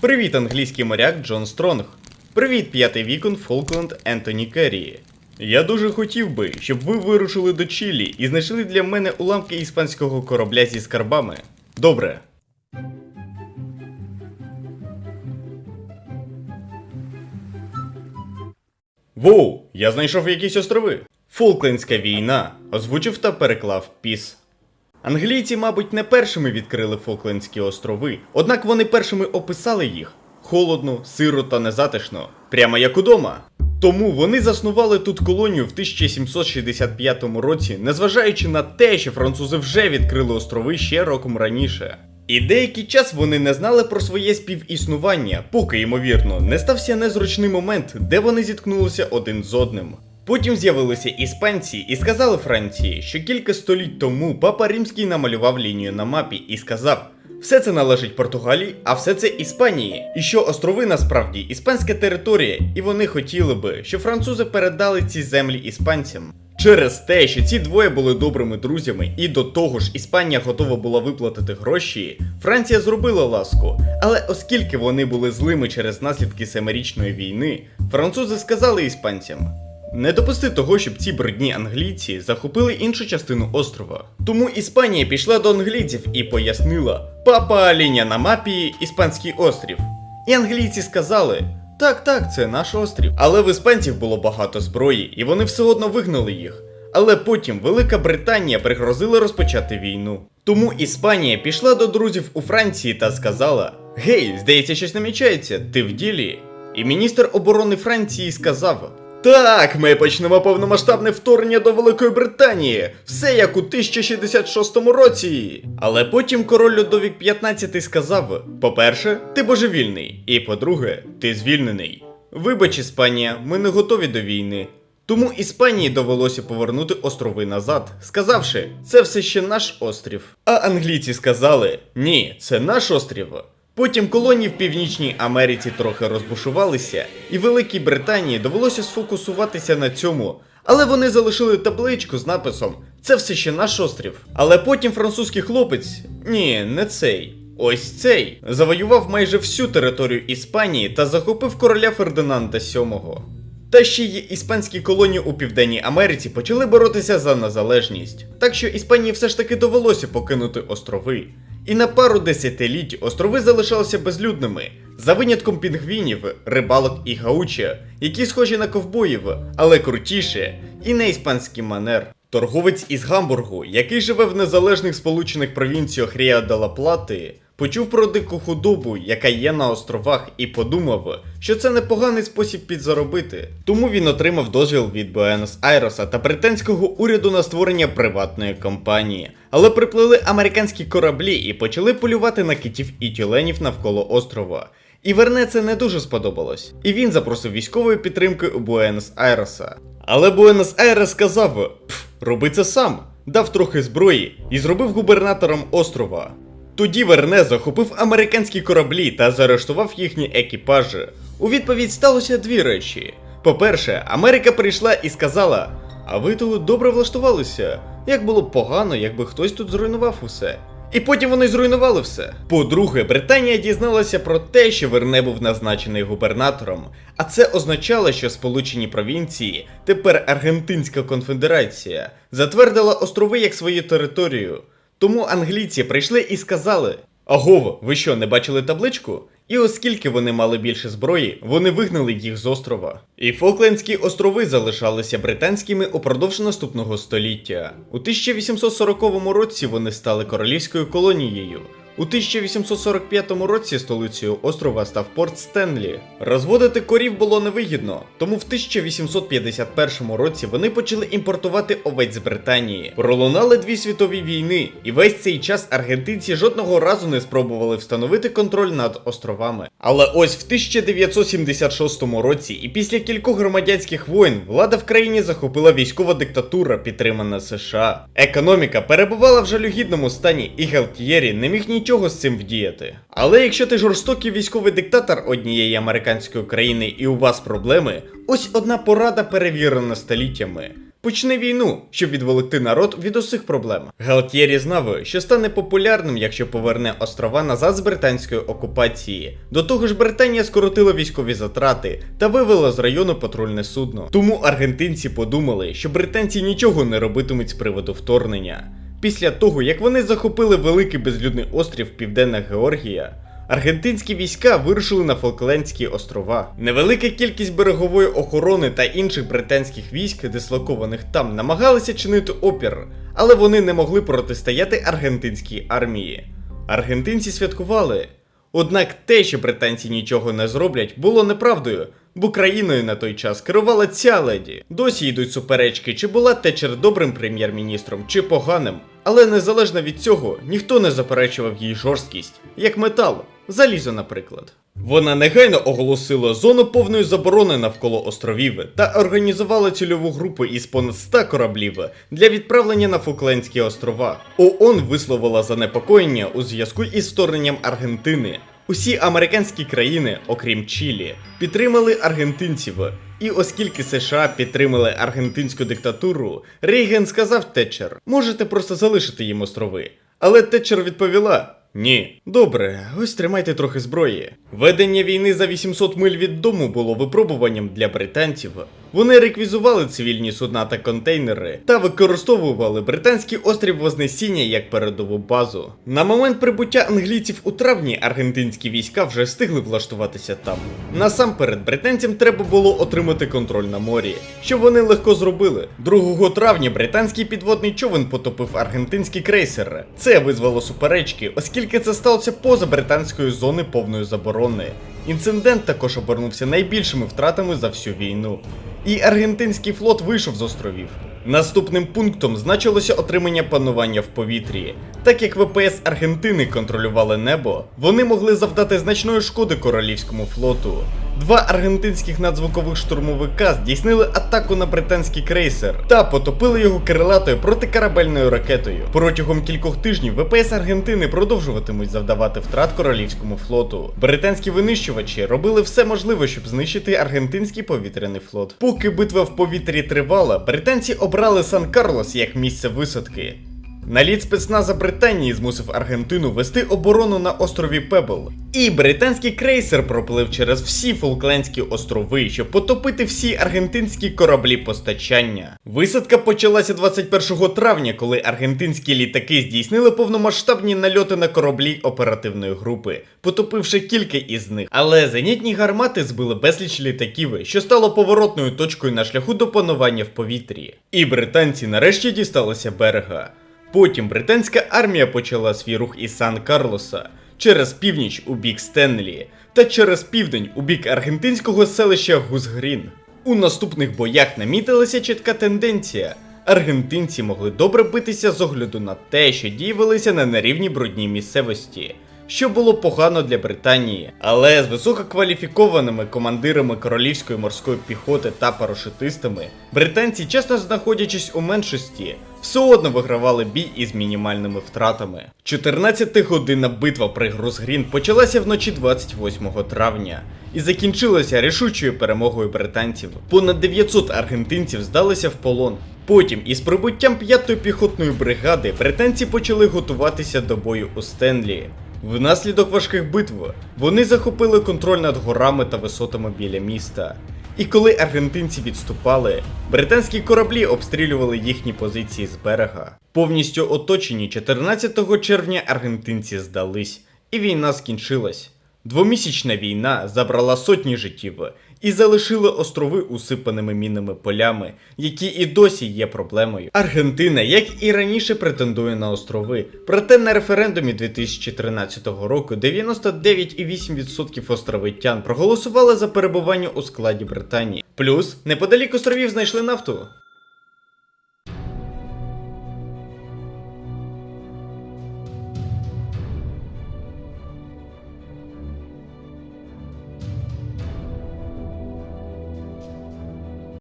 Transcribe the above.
Привіт, англійський моряк Джон Стронг. Привіт, п'ятий вікон Фолкленд Ентоні Керрі. Я дуже хотів би, щоб ви вирушили до Чилі і знайшли для мене уламки іспанського корабля зі скарбами. Добре. Воу, я знайшов якісь острови. Фолклендська війна озвучив та переклав піс. Англійці, мабуть, не першими відкрили Фолклендські острови, однак вони першими описали їх холодно, сиро та незатишно, прямо як удома. Тому вони заснували тут колонію в 1765 році, незважаючи на те, що французи вже відкрили острови ще роком раніше. І деякий час вони не знали про своє співіснування, поки, ймовірно, не стався незручний момент, де вони зіткнулися один з одним. Потім з'явилися іспанці і сказали Франції, що кілька століть тому папа Римський намалював лінію на мапі і сказав: все це належить Португалії, а все це Іспанії. І що острови насправді іспанська територія, і вони хотіли би, щоб французи передали ці землі іспанцям. Через те, що ці двоє були добрими друзями, і до того ж Іспанія готова була виплатити гроші, Франція зробила ласку. Але оскільки вони були злими через наслідки семирічної війни, французи сказали іспанцям: не допусти того, щоб ці брудні англійці захопили іншу частину острова. Тому Іспанія пішла до англійців і пояснила: папа лінія на мапі іспанський острів. І англійці сказали: так, так, це наш острів. Але в іспанців було багато зброї, і вони все одно вигнали їх. Але потім Велика Британія пригрозила розпочати війну. Тому Іспанія пішла до друзів у Франції та сказала: Гей, здається, щось намічається, ти в ділі. І міністр оборони Франції сказав: Так, ми почнемо повномасштабне вторгнення до Великої Британії, все як у 1066 році. Але потім король Людовік 15 сказав: по-перше, ти божевільний, і по-друге, ти звільнений. Вибач, Іспанія, ми не готові до війни. Тому Іспанії довелося повернути острови назад, сказавши, це все ще наш острів. А англійці сказали: ні, це наш острів. Потім колонії в Північній Америці трохи розбушувалися, і Великій Британії довелося сфокусуватися на цьому. Але вони залишили табличку з написом Це все ще наш острів. Але потім французький хлопець, ні, не цей. Ось цей завоював майже всю територію Іспанії та захопив короля Фердинанда VII. Та ще й іспанські колонії у Південній Америці почали боротися за незалежність. Так що Іспанії все ж таки довелося покинути острови. І на пару десятиліть острови залишалися безлюдними, за винятком пінгвінів, рибалок і гауча, які схожі на ковбоїв, але крутіше, і на іспанський манер. Торговець із Гамбургу, який живе в незалежних сполучених провінціях Ріа де ла Плати, почув про дику худобу, яка є на островах, і подумав, що це непоганий спосіб підзаробити. Тому він отримав дозвіл від Буенос Айреса та британського уряду на створення приватної компанії. Але приплили американські кораблі і почали полювати на китів і тюленів навколо острова. І Верне це не дуже сподобалось. І він запросив військової підтримки у Буенос Айреса. Але Буенос Айрес сказав: Пф, роби це сам, дав трохи зброї і зробив губернатором острова. Тоді Верне захопив американські кораблі та заарештував їхні екіпажі. У відповідь сталося дві речі. По-перше, Америка прийшла і сказала: А ви тут добре влаштувалися. Як було б погано, якби хтось тут зруйнував усе. І потім вони зруйнували все. По-друге, Британія дізналася про те, що Верне був назначений губернатором, а це означало, що Сполучені Провінції, тепер Аргентинська конфедерація, затвердила острови як свою територію. Тому англійці прийшли і сказали: Агов, ви що, не бачили табличку? І оскільки вони мали більше зброї, вони вигнали їх з острова. І Фоклендські острови залишалися британськими упродовж наступного століття. У 1840 році вони стали королівською колонією. У 1845 році столицею острова став Порт Стенлі. Розводити корів було невигідно, тому в 1851 році вони почали імпортувати овець з Британії. Пролунали дві світові війни, і весь цей час аргентинці жодного разу не спробували встановити контроль над островами. Але ось в 1976 році, і після кількох громадянських воєн, влада в країні захопила військова диктатура, підтримана США. Економіка перебувала в жалюгідному стані, і Галтієрі не міг нічого з цим вдіяти. Але якщо ти жорстокий військовий диктатор однієї американської країни і у вас проблеми, ось одна порада перевірена століттями. почне війну, щоб відволікти народ від усіх проблем. Галтєрі знав, що стане популярним, якщо поверне острова назад з британської окупації. До того ж, Британія скоротила військові затрати та вивела з району патрульне судно. Тому аргентинці подумали, що британці нічого не робитимуть з приводу вторгнення. Після того, як вони захопили великий безлюдний острів Південна Георгія, аргентинські війська вирушили на Фолклендські острова. Невелика кількість берегової охорони та інших британських військ, дислокованих там, намагалися чинити опір, але вони не могли протистояти аргентинській армії. Аргентинці святкували. Однак те, що британці нічого не зроблять, було неправдою, бо країною на той час керувала ця леді. Досі йдуть суперечки, чи була Тетчер добрим прем'єр-міністром, чи поганим. Але незалежно від цього, ніхто не заперечував її жорсткість, як метал, залізо, наприклад. Вона негайно оголосила зону повної заборони навколо островів та організувала цільову групу із понад 100 кораблів для відправлення на Фуклендські острова. ООН висловила занепокоєння у зв'язку із вторгненням Аргентини. Усі американські країни, окрім Чилі, підтримали аргентинців. І оскільки США підтримали аргентинську диктатуру, Рейген сказав Тетчер: можете просто залишити їм острови. Але Тетчер відповіла: Ні, добре, ось тримайте трохи зброї. Ведення війни за 800 миль від дому було випробуванням для британців. Вони реквізували цивільні судна та контейнери та використовували британський острів Вознесіння як передову базу. На момент прибуття англійців у травні аргентинські війська вже встигли влаштуватися там. Насамперед, британцям треба було отримати контроль на морі, що вони легко зробили. 2 травня британський підводний човен потопив аргентинський крейсер. Це визвало суперечки, оскільки це сталося поза британською зони повної заборони. Інцидент також обернувся найбільшими втратами за всю війну. І аргентинський флот вийшов з островів. Наступним пунктом значилося отримання панування в повітрі. Так як ВПС Аргентини контролювали небо, вони могли завдати значної шкоди королівському флоту. Два аргентинських надзвукових штурмовика здійснили атаку на британський крейсер та потопили його крилатою протикорабельною ракетою. Протягом кількох тижнів ВПС Аргентини продовжуватимуть завдавати втрат королівському флоту. Британські винищувачі робили все можливе, щоб знищити аргентинський повітряний флот. Поки битва в повітрі тривала, британці обрали Сан-Карлос як місце висадки. Наліт спецназа Британії змусив Аргентину вести оборону на острові Пебл. І британський крейсер проплив через всі Фолклендські острови, щоб потопити всі аргентинські кораблі постачання. Висадка почалася 21 травня, коли аргентинські літаки здійснили повномасштабні нальоти на кораблі оперативної групи, потопивши кілька із них. Але зенітні гармати збили безліч літаків, що стало поворотною точкою на шляху до панування в повітрі. І британці нарешті дісталися берега. Потім британська армія почала свій рух із Сан-Карлоса через північ у бік Стенлі та через південь у бік аргентинського селища Гузгрін. У наступних боях намітилася чітка тенденція. Аргентинці могли добре битися з огляду на те, що дії на нерівній брудній місцевості, що було погано для Британії. Але з висококваліфікованими командирами королівської морської піхоти та парашутистами, британці, часто знаходячись у меншості, все одно вигравали бій із мінімальними втратами. 14-годинна битва при Грузгрін почалася вночі 28 травня і закінчилася рішучою перемогою британців. Понад 900 аргентинців здалися в полон. Потім, із прибуттям 5-ї піхотної бригади, британці почали готуватися до бою у Стенлі. Внаслідок важких битв вони захопили контроль над горами та висотами біля міста. І коли аргентинці відступали, британські кораблі обстрілювали їхні позиції з берега. Повністю оточені 14 червня аргентинці здались, і війна скінчилась. Двомісячна війна забрала сотні життів і залишила острови усипаними мінними полями, які і досі є проблемою. Аргентина, як і раніше, претендує на острови. Проте на референдумі 2013 року 99,8% островитян проголосували за перебування у складі Британії. Плюс неподалік островів знайшли нафту.